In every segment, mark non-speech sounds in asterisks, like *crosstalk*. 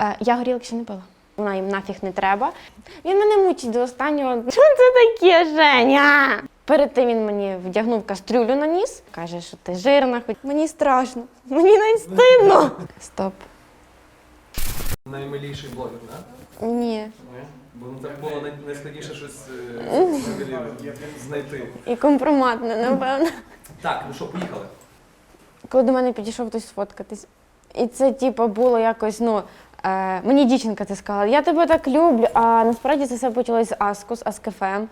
Е, я горілки ще не пила. Вона їм нафіг не треба. Він мене мучить до останнього. *laughs* Що це таке, Женя? Перед тим він мені вдягнув кастрюлю на ніс. Каже, що ти жирна, хоч мені страшно, мені навіть стидно. Стоп. Наймиліший блогер, да? Ні. Ні? Бо ну, так було найскладніше щось е, знайти. І компроматне, напевно. Так, ну що, поїхали. Коли до мене підійшов хтось сфоткатись. І це, типу, було якось, ну. Е, мені дівчинка це сказала, я тебе так люблю. А насправді це все почалось з Аску, з Аскефем.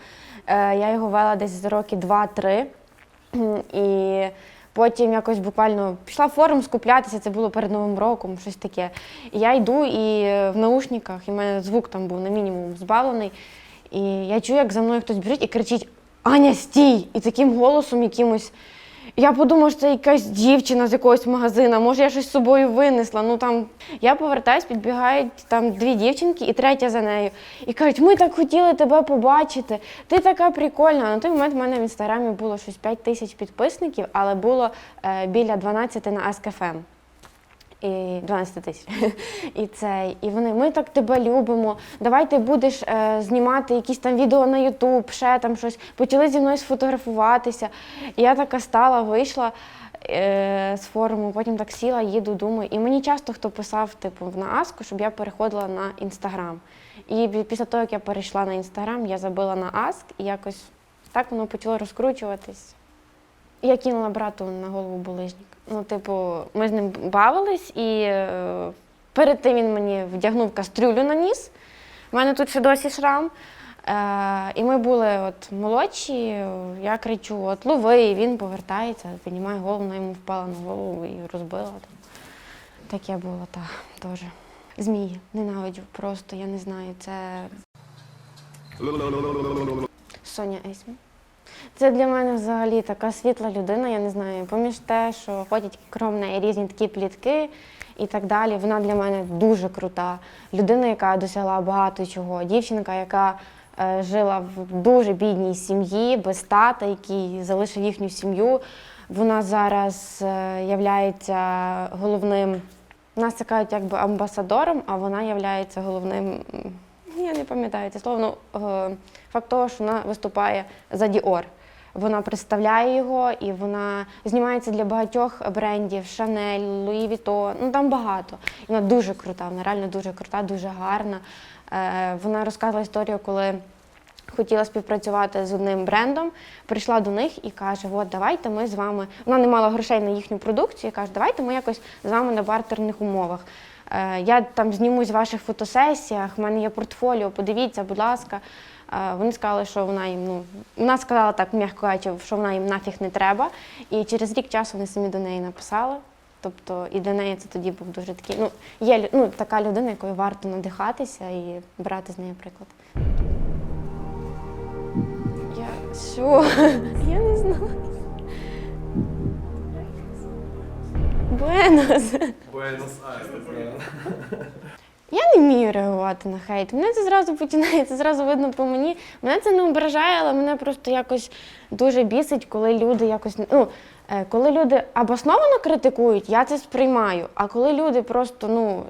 Я його вела десь за роки два-три. І потім якось буквально пішла в форум скуплятися, це було перед Новим роком, щось таке. І я йду і в наушниках, і в мене звук там був на мінімум збавлений. І я чую, як за мною хтось біжить і кричить: Аня, стій! І таким голосом якимось. Я подумала, що це якась дівчина з якогось магазина, може я щось з собою винесла. Ну там я повертаюсь, підбігають там дві дівчинки і третя за нею. І кажуть, ми так хотіли тебе побачити. Ти така прикольна. На той момент в мене в інстаграмі було щось 5 тисяч підписників, але було е, біля 12 на Ask.fm. І 12 тисяч. І це, і вони, ми так тебе любимо. Давай ти будеш е, знімати якісь там відео на Ютуб, ще там щось. Почали зі мною сфотографуватися. І я така стала, вийшла е, з форуму, потім так сіла, їду, думаю. І мені часто хто писав, типу, на Аску, щоб я переходила на інстаграм. І після того, як я перейшла на інстаграм, я забила на Аск, і якось так воно почало розкручуватись. Я кинула брату на голову булижник. Ну, типу, ми з ним бавились, і е, перед тим він мені вдягнув кастрюлю на ніс. У мене тут ще досі шрам. Е, і ми були от молодші, я кричу: от лови, і він повертається, піднімає голову, вона йому впала на голову і розбила. Там. Таке було, так, теж. Змії, ненавиджу, просто я не знаю, це Соня Есмі. Це для мене взагалі така світла людина, я не знаю. Поміж те, що ходять крім неї різні такі плітки і так далі. Вона для мене дуже крута. Людина, яка досягла багато чого. Дівчинка, яка е, жила в дуже бідній сім'ї, без тата, який залишив їхню сім'ю. Вона зараз е, являється головним. Нас це кажуть якби амбасадором, а вона є головним. Я не пам'ятаю це слово. Ну, е, факт того, що вона виступає за Діор. Вона представляє його і вона знімається для багатьох брендів Шанель, Луї Віто. Ну там багато. І вона дуже крута, вона реально дуже крута, дуже гарна. Е, вона розказувала історію, коли хотіла співпрацювати з одним брендом, прийшла до них і каже: От давайте ми з вами. Вона не мала грошей на їхню продукцію. каже, давайте ми якось з вами на бартерних умовах. Е, Я там знімусь в ваших фотосесіях, в мене є портфоліо, подивіться, будь ласка. Вони сказали, що вона їм, ну, вона сказала так, м'яко кажучи, що вона їм нафіг не треба. І через рік часу вони самі до неї написали. Тобто і для неї це тоді був дуже такий. Ну, є ну, така людина, якою варто надихатися і брати з неї приклад. Я що? *laughs* Я не знаю. Буенос. Буенос-Айрес. Я не вмію реагувати на хейт. Мене це зразу починається, зразу видно по мені. Мене це не ображає, але мене просто якось дуже бісить, коли люди якось ну. Е, Коли люди обосновано критикують, я це сприймаю. А коли люди просто ну,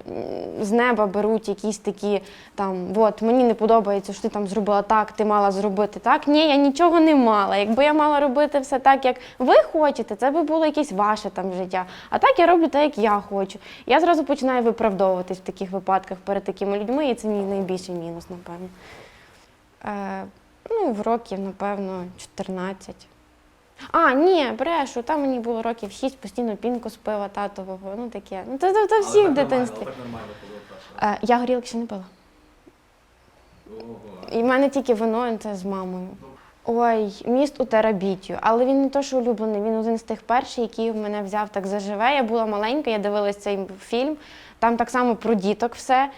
з неба беруть якісь такі там, от мені не подобається, що ти там зробила так, ти мала зробити так. Ні, я нічого не мала. Якби я мала робити все так, як ви хочете, це би було якесь ваше там життя. А так я роблю так, як я хочу. Я зразу починаю виправдовуватись в таких випадках перед такими людьми, і це мій найбільший мінус, напевно. Е, ну, в років, напевно, 14. А, ні, брешу, там мені було років 6, постійно пінку з пива татового. Ну таке. Ну, це, це, це всі в дитинстві. Так нормально було перше. Е, я горілки ще не пила. Ого. І в мене тільки вино, це з мамою. Ой, міст у Терабітію. Але він не то, що улюблений, він один з тих перших, який мене взяв так заживе. Я була маленька, я дивилась цей фільм. Там так само про діток все.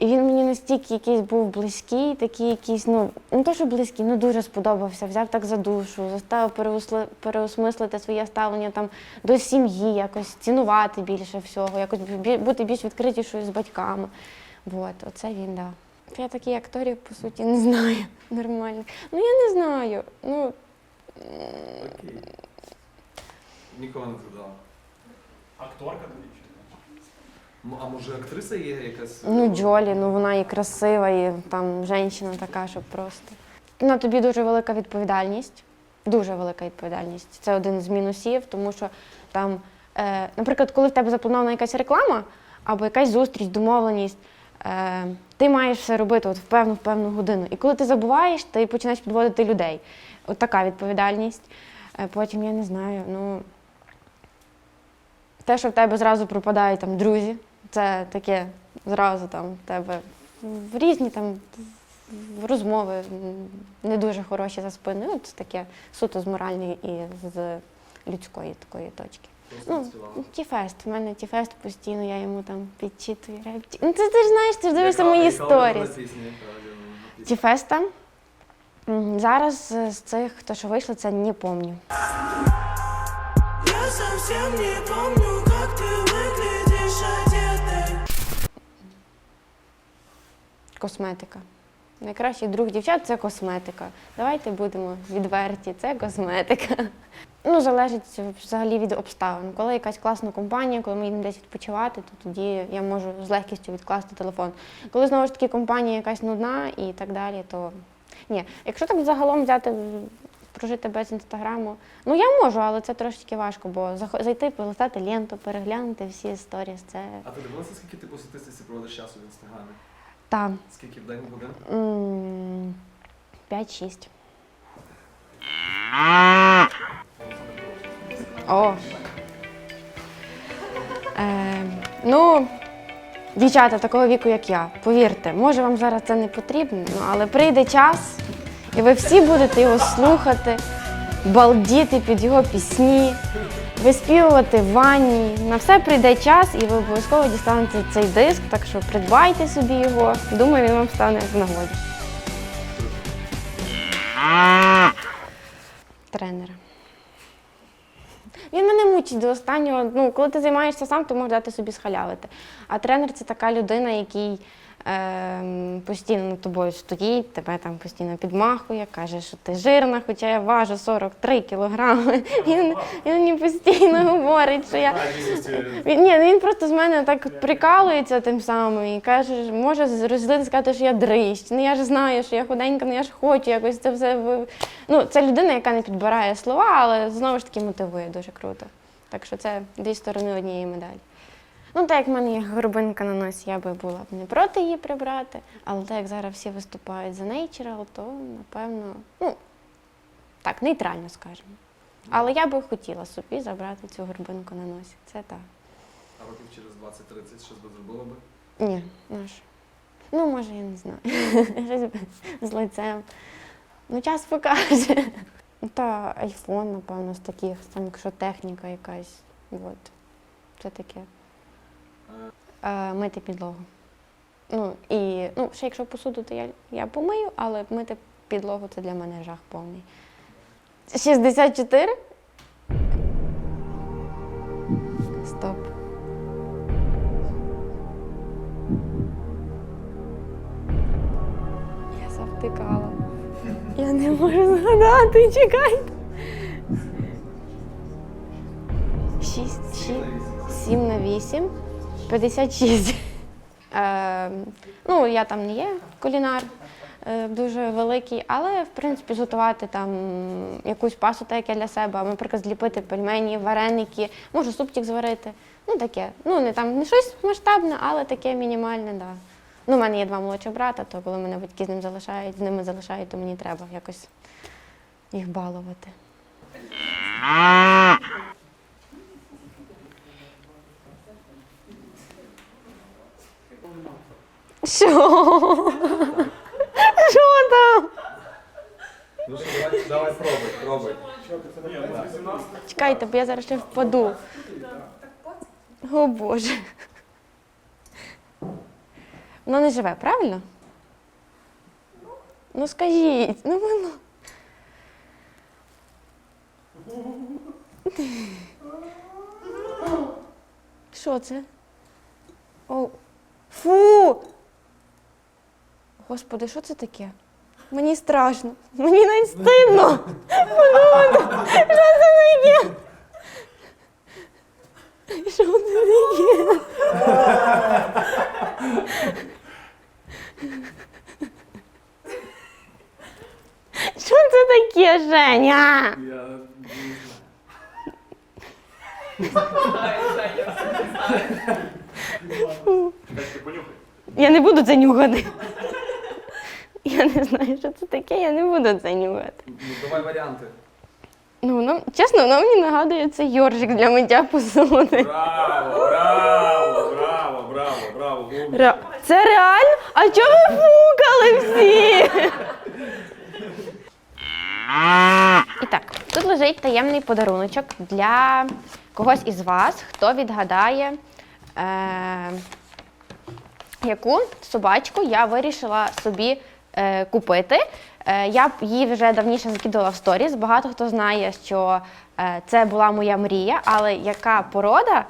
І він мені настільки якийсь був близький, такий якийсь, ну не то, що близький, ну дуже сподобався. Взяв так за душу, заставив переусли- переосмислити своє ставлення там до сім'ї, якось цінувати більше всього, якось бути більш відкритішою з батьками. От, оце він, да. Я таких акторів, по суті, не знаю *laughs* нормально. Ну я не знаю. Ну, Нікого не згадала. Акторка тоді чи а може актриса є якась? Ну, Джолі, ну вона і красива, і там жінка така, що просто. На тобі дуже велика відповідальність. Дуже велика відповідальність. Це один з мінусів, тому що там, е, наприклад, коли в тебе запланована якась реклама або якась зустріч, домовленість, е, ти маєш все робити от в певну в певну годину. І коли ти забуваєш, ти починаєш підводити людей. От така відповідальність. Е, потім я не знаю, ну. Те, що в тебе зразу пропадають там друзі, це таке зразу там в тебе в різні там розмови не дуже хороші за спиною. Ну, Це таке суто з моральної і з людської такої точки. Ну. Тіфест. У мене Тіфест постійно, я йому там підчитую репті. Ну ти, ти ж знаєш, ти ж дивишся мої сторіс. улюблена? Тіфеста. Зараз з цих, хто що вийшло, це не помню. Я совсем не помню, как ты выглядишь Косметика. Найкращий друг дівчат це косметика. Давайте будемо відверті, це косметика. *laughs* Ну, залежить взагалі від обставин. Коли якась класна компанія, коли ми їдемо десь відпочивати, то тоді я можу з легкістю відкласти телефон. Коли знову ж таки компанія якась нудна і так далі, то ні. Якщо так загалом взяти, прожити без інстаграму, ну я можу, але це трошки важко, бо зайти, полистати ленту, переглянути всі сторіс, це А ти дивилася, скільки ти по статистиці проводиш часу в інстаграмі? Там. Скільки в день? М, 5-6. О. Е, ну, дівчата такого віку, як я, повірте, може вам зараз це не потрібно, ну, але прийде час, і ви всі будете його слухати, балдіти під його пісні, виспівувати в ванні. На все прийде час, і ви обов'язково дістанете цей диск, так що придбайте собі його. Думаю, він вам стане в нагоді. Тренера. Він мене мучить до останнього. Ну, коли ти займаєшся сам, то можеш дати собі схалявити. А тренер це така людина, який постійно над тобою стоїть, тебе там постійно підмахує, каже, що ти жирна, хоча я важу 43 кілограми. Він, він мені постійно говорить, що я. *laughs* Він, ні, він просто з мене так прикалується тим самим і каже, може розлити сказати, що я дрищ. Ну я ж знаю, що я худенька, ну я ж хочу якось це все. Ну, це людина, яка не підбирає слова, але знову ж таки мотивує дуже круто. Так що це дві сторони однієї медалі. Ну, так як в мене є горбинка на носі, я би була б не проти її прибрати, але так як зараз всі виступають за Natural, то напевно, ну так, нейтрально скажемо. Але я би хотіла собі забрати цю горбинку на носі. Це так. А років через 20-30 щось би зробила би? Ні, наш. Ну, може, я не знаю. *laughs* Щось би з лицем. Ну, час покаже. Та айфон, напевно, з таких, там, якщо техніка якась. От. Це таке. Е, мити підлогу. Ну, і ну, ще якщо посуду, то я, я помию, але мити підлогу це для мене жах повний. 64? Стоп. Я завтикала. Я не можу згадати, чекайте. Шість, шість, сім на вісім, 56. Е, ну, я там не є кулінар е, дуже великий, але в принципі зготувати там якусь пасу, так як я для себе, наприклад, зліпити пельмені, вареники, можу супчик зварити. Ну таке. Ну, не там не щось масштабне, але таке мінімальне, да. Ну, у мене є два молодших брата, то коли мене батьки з ним залишають, з ними залишають, то мені треба якось їх балувати. Що? Що там? Ну що, давай, давай пробуй, пробуй. Чекайте, бо я зараз ще впаду. О Боже. Воно не живе, правильно? Ну скажіть, ну воно. Що це? О, фу! Господи, що це таке? Мені страшно. Мені навіть стидно. Що це таке? Що це таке? Що це таке, Женя? Я Я не буду це нюхати. Я не знаю, що це таке, я не буду це нюхати. Ну, давай варіанти. Ну, воно, чесно, воно мені нагадує це йоржик для миття посуди. Браво, браво, браво, браво, браво. Ре- Це реально? А чого ви фукали всі? І так, тут лежить таємний подаруночок для когось із вас, хто відгадає, е- яку собачку я вирішила собі е- купити. Е, я її вже давніше закидувала в сторіс. Багато хто знає, що е, це була моя мрія, але яка порода?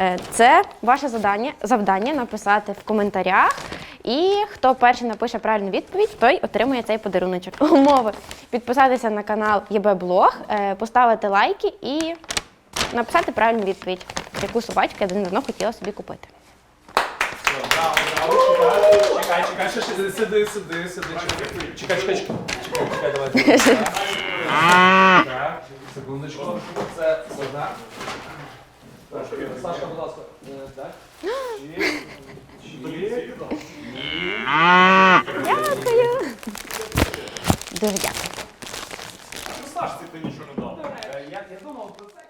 Е, Це ваше завдання, завдання написати в коментарях. І хто перший напише правильну відповідь, той отримує цей подаруночок. *laughs* Умови підписатися на канал ЄБ Блог, е, поставити лайки і написати правильну відповідь, яку собачку я давно хотіла собі купити секундочку. Це одна. Сашка, будь ласка, е, так. Дякую. Дуже дякую. Ну, Сашці ти нічого не дав. Е, я думав про це.